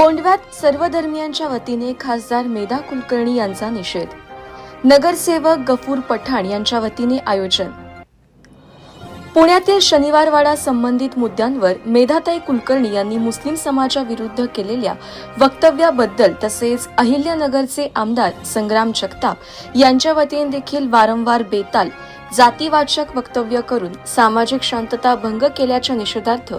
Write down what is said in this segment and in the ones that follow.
कोंडव्यात सर्व धर्मियांच्या वतीने खासदार मेधा कुलकर्णी यांचा निषेध. नगरसेवक गफूर पठाण यांच्या वतीने आयोजन. पुण्यातील शनिवारवाडा संबंधित मुद्द्यांवर मेधाताई कुलकर्णी यांनी मुस्लिम समाजाविरुद्ध केलेल्या वक्तव्याबद्दल तसेच अहिल्यानगरचे आमदार संग्राम जगताप यांच्या वतीने देखील वारंवार बेताल जातीवाचक वक्तव्य करून सामाजिक शांतता भंग केल्याच्या निषेधार्थ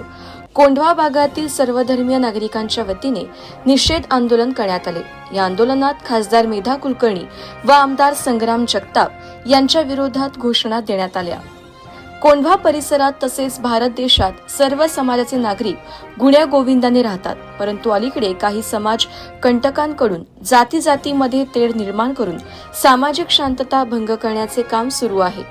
कोंढवा भागातील सर्वधर्मीय नागरिकांच्या वतीने निषेध आंदोलन करण्यात आले. या आंदोलनात खासदार मेधा कुलकर्णी व आमदार संग्राम जगताप यांच्या विरोधात घोषणा देण्यात आल्या. कोंढवा परिसरात तसेच भारत देशात सर्व समाजाचे नागरिक गुण्या गोविंदाने राहतात. परंतु अलीकडे काही समाज कंटकांकडून जाती जातीमध्ये तेढ निर्माण करून सामाजिक शांतता भंग करण्याचे काम सुरू आहे.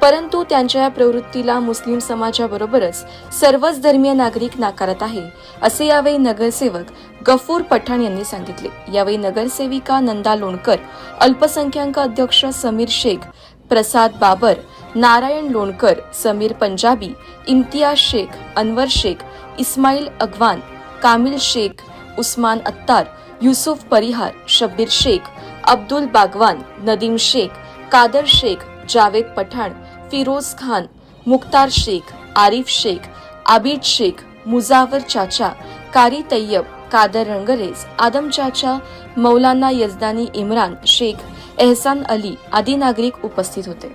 परंतु त्यांच्या या प्रवृत्तीला मुस्लिम समाजाबरोबरच सर्वच धर्मीय नागरिक नाकारत आहे असे यावेळी नगरसेवक गफूर पठाण यांनी सांगितले. यावेळी नगरसेविका नंदा लोणकर अल्पसंख्याक अध्यक्ष समीर शेख प्रसाद बाबर नारायण लोणकर समीर पंजाबी इम्तियाज शेख अनवर शेख इस्माईल अगवान कामिल शेख उस्मान अत्तार युसुफ परिहार शब्बीर शेख अब्दुल बागवान नदीम शेख कादर शेख जावेद पठाण फिरोज खान मुख्तार शेख आरिफ शेख आबिद शेख मुजावर चाचा कारी तय्यब कादर रंगरेज आदम चाचा मौलाना यजदानी इम्रान शेख एहसान अली आदी नागरिक उपस्थित होते.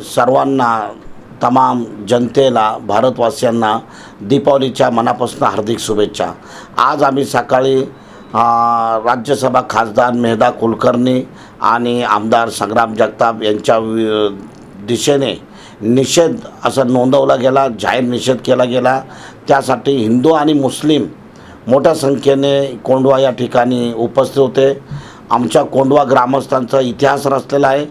सर्वांना तमाम जनतेला भारतवासियांना दीपावलीच्या मनापासून हार्दिक शुभेच्छा. आज आम्ही सकाळी राज्यसभा खासदार मेहदा कुलकर्णी आणि आमदार संग्राम जगताप यांच्या वि- दिशेने निषेध असं नोंदवला गेला जाहीर निषेध केला गेला. त्यासाठी हिंदू आणि मुस्लिम मोठ्या संख्येने कोंडवा या ठिकाणी उपस्थित होते. आमच्या कोंडवा ग्रामस्थांचा इतिहास रचलेला आहे.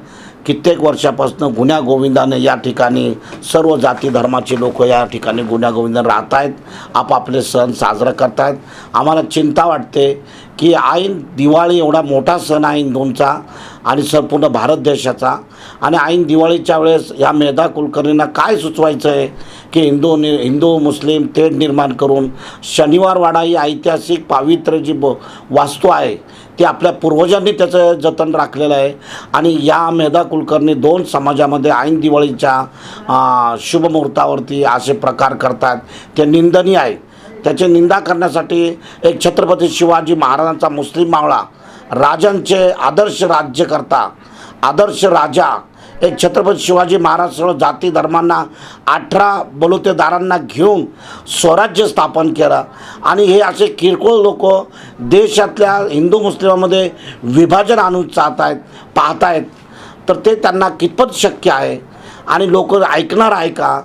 कित्येक वर्षापासून गुन्ह्या गोविंदाने या ठिकाणी सर्व जाती धर्माचे लोक या ठिकाणी गुन्ह्या गोविंदाने राहत आहेत. आपापले सण साजरा करत आहेत. आम्हाला चिंता वाटते की ऐन दिवाळी एवढा मोठा सण आहे हिंदूंचा आणि संपूर्ण भारत देशाचा. आणि ऐन दिवाळीच्या वेळेस या मेधा कुलकर्णींना काय सुचवायचं आहे की हिंदू नि हिंदू मुस्लिम तेढ निर्माण करून शनिवारवाडा ही ऐतिहासिक पावित्र्य जी ब वास्तू आहे ती आपल्या पूर्वजांनी त्याचं जतन राखलेलं आहे. आणि या मेधा कुलकर्णी दोन समाजामध्ये ऐन दिवाळीच्या शुभमुहूर्तावरती असे प्रकार करतात. ते निंदनीय आहे. त्याची निंदा करण्यासाठी एक छत्रपती शिवाजी महाराजांचा मुस्लिम मावळा राजांचे आदर्श राज्यकर्ता आदर्श राजा एक छत्रपती शिवाजी महाराज सर्व जाती धर्मांना अठरा बलुतेदारांना घेऊन स्वराज्य स्थापन केलं. आणि हे असे किरकोळ लोक देशातल्या हिंदू मुस्लिमामध्ये विभाजन आणून चाहत आहेत पाहत आहेत. तर ते त्यांना कितपत शक्य आहे? आणि लोक ऐकणार आहे का?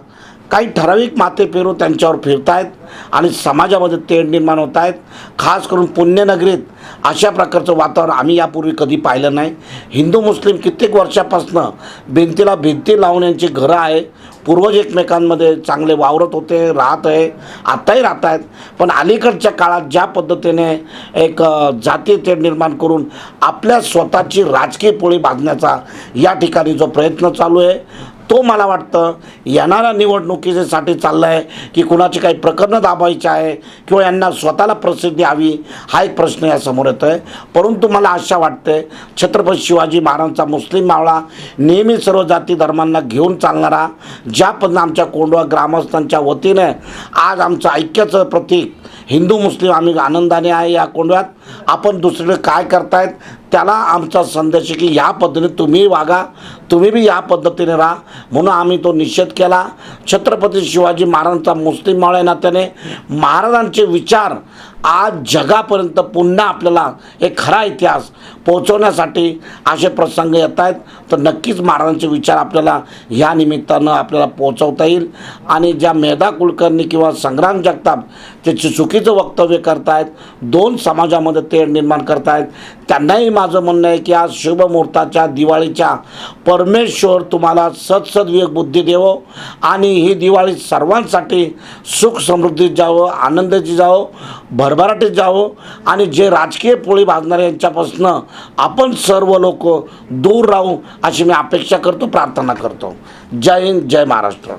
काही ठराविक माते पेरू त्यांच्यावर फिरत आहेत आणि समाजामध्ये तेढ निर्माण होत आहेत खास करून पुण्यनगरीत अशा प्रकारचं वातावरण आम्ही यापूर्वी कधी पाहिलं नाही. हिंदू मुस्लिम कित्येक वर्षापासनं भिंतीला भिंती लावून यांची घरं आहे. पूर्वज एकमेकांमध्ये चांगले वावरत होते राहत आहे आत्ताही राहत आहेत पण अलीकडच्या काळात ज्या पद्धतीने एक जाती जातीय तेढ निर्माण करून आपल्या स्वतःची राजकीय पोळी बांधण्याचा या ठिकाणी जो प्रयत्न चालू आहे तो मला वाटतं येणाऱ्या निवडणुकीसाठी चाललं आहे की कुणाची काही प्रकरणं दाबायची आहे किंवा यांना स्वतःला प्रसिद्धी हवी हा एक प्रश्न यासमोर येतो आहे परंतु मला आशा वाटते छत्रपती शिवाजी महाराजांचा मुस्लिम मावळा नेहमी सर्व जाती धर्मांना घेऊन चालणारा ज्या पद्धतीनं आमच्या कोंडवा ग्रामस्थांच्या वतीने आज आमचं ऐक्याचं प्रतीक हिंदू मुस्लिम आम्ही आनंदाने आहे या कोंडव्यात आपण दुसरीकडे काय करतायत त्याला आमचा संदेश की या पद्धतीने तुम्ही वागा तुम्ही बी या पद्धतीने राहा. म्हणून आम्ही तो निषेध केला. छत्रपती शिवाजी महाराजांचा मुस्लिम मावळ्या नात्याने महाराजांचे विचार आज जगापर्यंत पुन्हा आपल्याला एक खरा इतिहास पोहोचवण्यासाठी असे प्रसंग येत आहेत. तर नक्कीच महाराजांचे विचार आपल्याला ह्या निमित्तानं आपल्याला पोहोचवता येईल. आणि ज्या मेधा कुलकर्णी किंवा संग्राम जगताप त्याचे चुकीचं वक्तव्य करतायत दोन समाजामध्ये तेढ निर्माण करतायत. त्यांनाही माझं म्हणणं आहे की आज शुभमुहूर्ताच्या दिवाळीच्या परमेश्वर तुम्हाला सदसद्विवेक बुद्धी देवो आणि ही दिवाळी सर्वांसाठी सुख समृद्धीत जावं आनंदाची जावं भरभराटीत जावं आणि जे राजकीय पोळी भाजणारे यांच्यापासनं आपण सर्व लोक दूर राहू अशी मी अपेक्षा करतो प्रार्थना करतो. जय हिंद जय महाराष्ट्र.